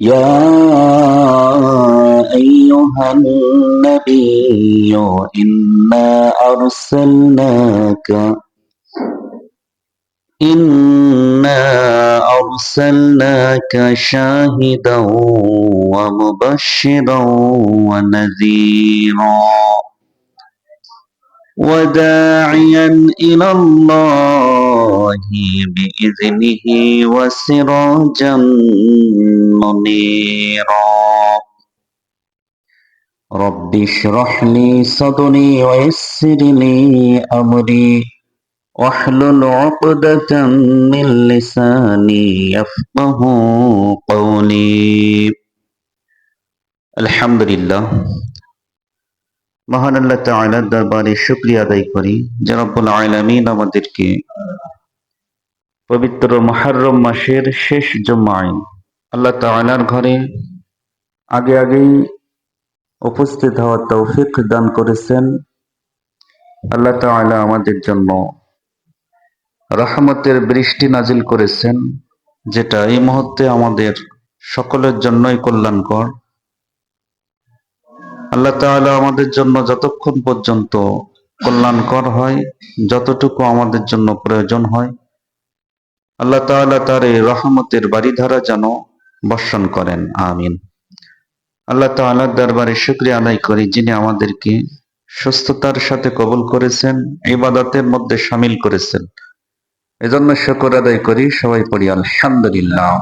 يا أيها النبي إنا أرسلناك. إنا أرسلناك شاهدا ومبشرا ونذيرا. وداعيا إلى الله. بإذنه وسراجا منيرا رب اشرح لي صدري ويسر لي أمري واحلل عقدة من لساني يفقه قولي الحمد لله মহান আল্লাহ তাআলার দরবারে শুকরিয়া আদায় করি যে রব্বুল আলামিন আমাদেরকে পবিত্র মুহররম মাসের শেষ জুমায়। আল্লাহ তাআলার ঘরে আগে আগেই উপস্থিত হওয়ার তৌফিক দান করেছেন আল্লাহ তাআলা আমাদের জন্য। রহমতের বৃষ্টি নাজিল করেছেন যেটা এই মুহূর্তে আমাদের সকলের জন্যই কল্যাণকর। আল্লাহ তাআলা আমাদের জন্য যতক্ষণ পর্যন্ত কল্যাণকর হয় যতটুকু আমাদের জন্য প্রয়োজন হয় আল্লাহ তাআলা তার এই রহমতের বাড়িধারা যেন বর্ষণ করেন, আমিন। আল্লাহ তাআলার দরবারে শুক্রিয়া আদায় করি যিনি আমাদেরকে সুস্থতার সাথে কবুল করেছেন, ইবাদতের মধ্যে সামিল করেছেন। এজন্য শুকর আদায় করি, সবাই পড়ি, আলহামদুলিল্লাহ।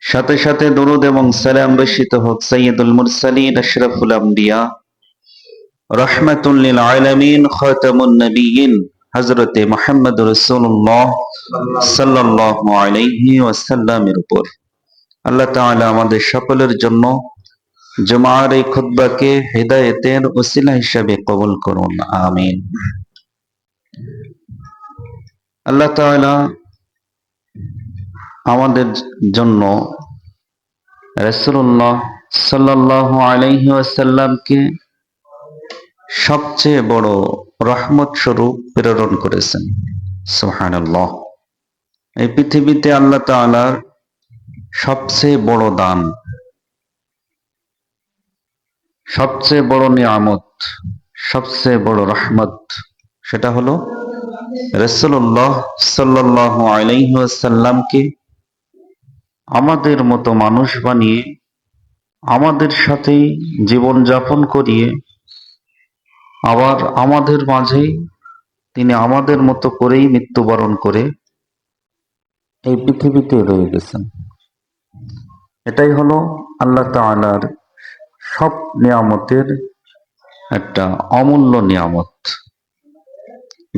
সাথে সাথে দরুদ এবং সালাম বর্ষিত হোক সৈয়দুল মুরসালিন আশরাফুল আম্বিয়া। রহমাতুল্লিল আলামিন, খাতামুন হযরতে মুহাম্মদ রাসূলুল্লাহ সাল্লাল্লাহু আলাইহি উপর। আল্লাহ তাআলা আমাদের সকলের জন্য জুমার এই খুতবাকে হেদায়েতের ওসিলা হিসাবে কবুল করুন, আমিন। আল্লাহ তাআলা আমাদের জন্য রাসূলুল্লাহ সাল্লাল্লাহু আলাইহি ওয়াসাল্লামকে সবচেয়ে বড় রহমত স্বরূপ প্রেরণ করেছেন। সুবহানাল্লাহ। এই পৃথিবীতে আল্লাহ তাআলার সবচেয়ে বড় দান, সবচেয়ে বড় নিয়ামত, সবচেয়ে বড় রহমত সেটা হলো রসুল্লাহ সাল্লাহ আলাইসাল্লামকে আমাদের মতো মানুষ বানিয়ে, আমাদের সাথেই জীবন যাপন করিয়ে আবার আমাদের মাঝেই তিনি আমাদের মতো করেই মৃত্যুবরণ করে এই পৃথিবীতে রয়ে গেছেন। এটাই হলো আল্লাহ তাআলার সব নিয়ামতের একটা অমূল্য নিয়ামত।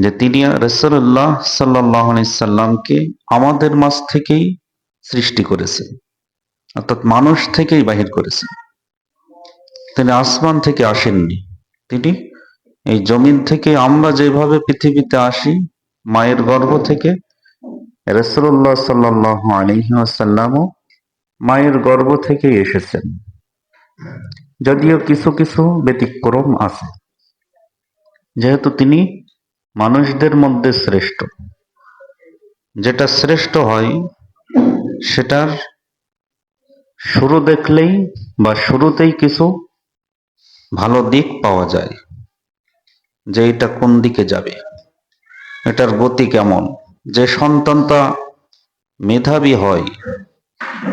যে তিনি রসল্লাহ সাল্লাহ সাল্লামকে আমাদের মাঝ থেকেই সৃষ্টি করেছেন, অর্থাৎ মানুষ থেকেই বাহির করেছেন। তিনি আসমান থেকে আসেননি। তিনি এই জমিন থেকে আমরা যেভাবে পৃথিবীতে আসি, মায়ের গর্ভ থেকে রসুল্লাহ সাল্লাহ আলহিহাসাল্লামও মায়ের গর্ভ থেকে এসেছেন। যদিও কিছু কিছু ব্যতিক্রম আছে, যেহেতু তিনি মানুষদের মধ্যে শ্রেষ্ঠ। যেটা শ্রেষ্ঠ হয়, সেটার শুরু দেখলেই বা শুরুতেই কিছু ভালো দিক পাওয়া যায়। যে এটা কোন দিকে যাবে? এটার গতি কেমন? যে সন্তানটা মেধাবী হয়,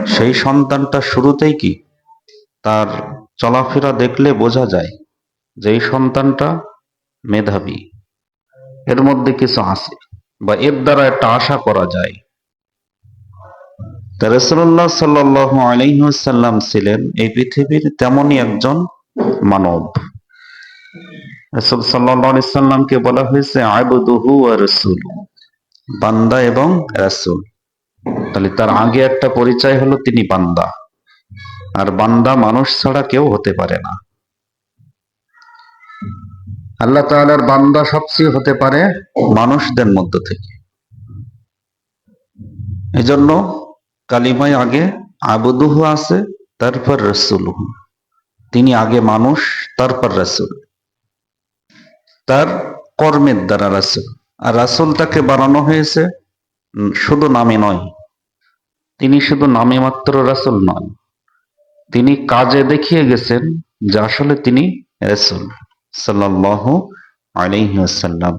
সেই সন্তানটা শুরুতেই কি তার চলাফেরা দেখলে বোঝা যায় যে এই সন্তানটা মেধাবী। এর মধ্যে কিছু আছে বা এর দ্বারা একটা আশা করা যায়। রসুল্লাহ সাল্লাহ আলহ্লাম ছিলেন, এই পৃথিবীর তেমনই একজন মানব। রসুল সাল্লামকে বলা হয়েছে, আবুদুহু রসুল বান্দা এবং রাসুল। তাহলে তার আগে একটা পরিচয় হলো, তিনি বান্দা। আর বান্দা মানুষ ছাড়া কেউ হতে পারে না। আল্লাহ তাআলার বান্দা সবচেয়ে হতে পারে মানুষদের মধ্য থেকে। এজন্য কালিমায় আগে আবুদুহু আছে, তারপর রসুলহু। তিনি আগে মানুষ, তারপর রাসুল। তার কর্মের দ্বারা রাসুল। আর রাসুল তাকে বানানো হয়েছে শুধু নামে নয়। তিনি শুধু নামে মাত্র রাসুল নন। তিনি কাজে দেখিয়ে গেছেন যে আসলে তিনি রাসুল সাল্লাহ আলাইসাল্লাম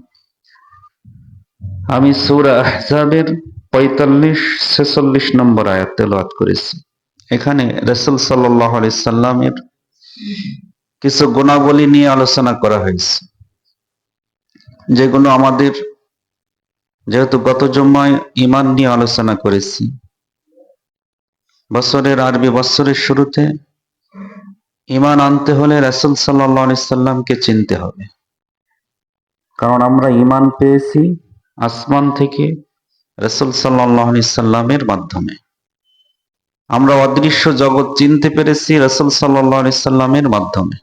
আমি সূরা আহজাবের পঁয়তাল্লিশ, ছেচল্লিশ নম্বর আয়াত তেলাওয়াত করেছি। এখানে রাসুল সাল্লাহ আলি সাল্লামের কিছু গুণাবলী নিয়ে আলোচনা করা হয়েছে। যেগুলো আমাদের, যেহেতু গত জম্মায় ইমান নিয়ে আলোচনা করেছি, বছরের আরবি বছরের শুরুতে ইমান আনতে হলে রাসুল সাল্লামকে চিনতে হবে। কারণ আমরা ইমান পেয়েছি আসমান থেকে রসুল সাল্লাহ সাল্লামের মাধ্যমে। আমরা অদৃশ্য জগৎ চিনতে পেরেছি রসুল সাল্লাহ সাল্লামের মাধ্যমে।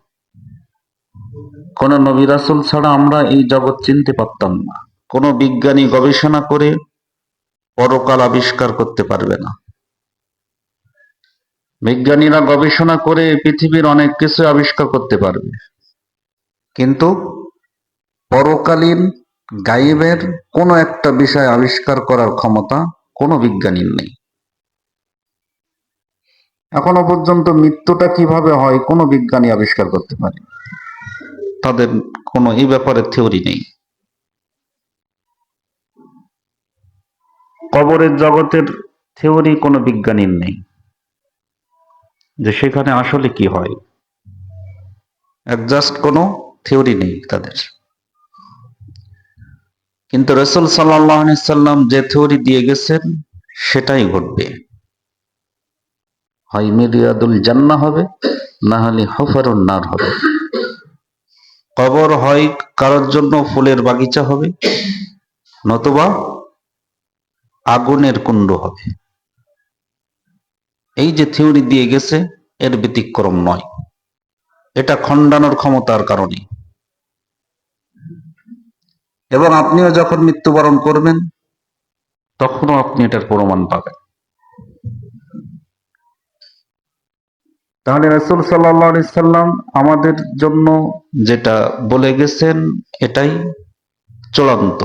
কোন নবী রাসুল ছাড়া আমরা এই জগৎ চিনতে পারতাম না। কোন বিজ্ঞানী গবেষণা করে পরকাল আবিষ্কার করতে পারবে না। বিজ্ঞানীরা গবেষণা করে পৃথিবীর অনেক কিছু আবিষ্কার করতে পারবে। কিন্তু পরকালীন গাইবের কোনো একটা বিষয় আবিষ্কার করার ক্ষমতা কোনো বিজ্ঞানীর নেই। এখনও পর্যন্ত মৃত্যুটা কীভাবে হয় কোনো বিজ্ঞানী আবিষ্কার করতে পারে তাদের কোনো এই ব্যাপারে থিওরি নেই। কবরের জগতের থিওরি কোনো বিজ্ঞানীর নেই। যে সেখানে আসলে কি হয়? জাস্ট কোনো থিওরি নেই তাদের। কিন্তু রসুল সাল্লাম যে থিওরি দিয়ে গেছেন সেটাই ঘটবে। হয় মিরিয়াদুল জান্না হবে না হলে হফারুন নার হবে। কবর হয় কারোর জন্য ফুলের বাগিচা হবে, নতুবা আগুনের কুণ্ড হবে। এই যে থিওরি দিয়ে গেছে, এর ব্যতিক্রম নয়। এটা খণ্ডানোর ক্ষমতার কারণে। এবং আপনিও যখন মৃত্যুবরণ করবেন, তখনও আপনি এটার প্রমাণ পাবেন। তাহলে রসুল সাল্লাহ সাল্লাম আমাদের জন্য যেটা বলে গেছেন, এটাই চূড়ান্ত।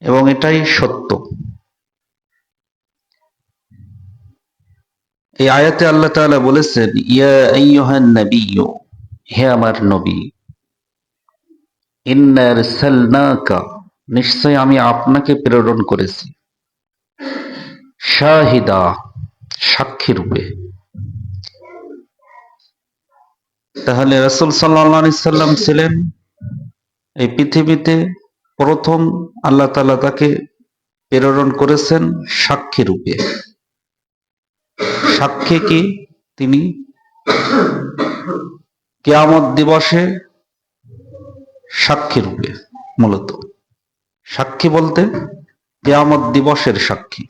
এবং এটাই সত্য। এই আয়াতে আল্লাহ তাআলা বলেছেন, ইয়া নাবিয়্যু, হে আমার নবী, ইন্না আরসালনাকা, নিশ্চয় আমি আপনাকে প্রেরণ করেছি। শাহিদা, সাক্ষী রূপে। তাহলে রাসূল সাল্লাম ছিলেন এই পৃথিবীতে প্রথম আল্লাহ তাআলা তাকে প্রেরণ করেছেন সাক্ষী রূপে। সাক্ষী কি? তিনি কেয়ামত দিবসে সাক্ষী রূপে মূলত। সাক্ষী বলতে কেয়ামত দিবসের সাক্ষী।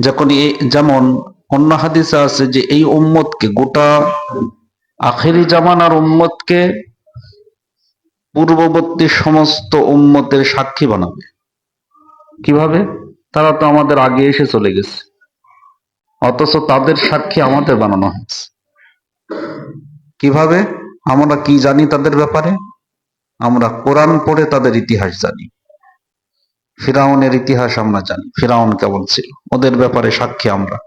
যখন এ- যেমন অন্য হাদিসে আছে যে এই উম্মতকে গোটা আখেরি জামানার উম্মতকে পূর্ববর্তী সমস্ত উম্মতের সাক্ষী বানাবে। কীভাবে? তারা তো আমাদের আগে এসে চলে গেছে। অথচ তাদের সাক্ষী আমাদের বানানো হয়েছে। কীভাবে? আমরা কি জানি তাদের ব্যাপারে? আমরা কোরআন পড়ে তাদের ইতিহাস জানি। ফিরাউনের ইতিহাস আমরা জানি। ফিরাউন কেমন ছিল? ওদের ব্যাপারে সাক্ষী আমরা।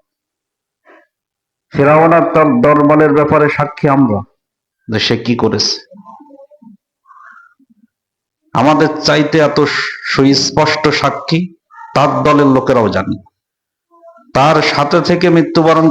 ফিরাউন আর তার দরবারের ব্যাপারে সাক্ষী আমরা। যে সে কি করেছে? আমাদের চাইতে এত সুস্পষ্ট সাক্ষী তার দলের লোকেরাও জানে। তার সাথে থেকে মৃত্যুবরণ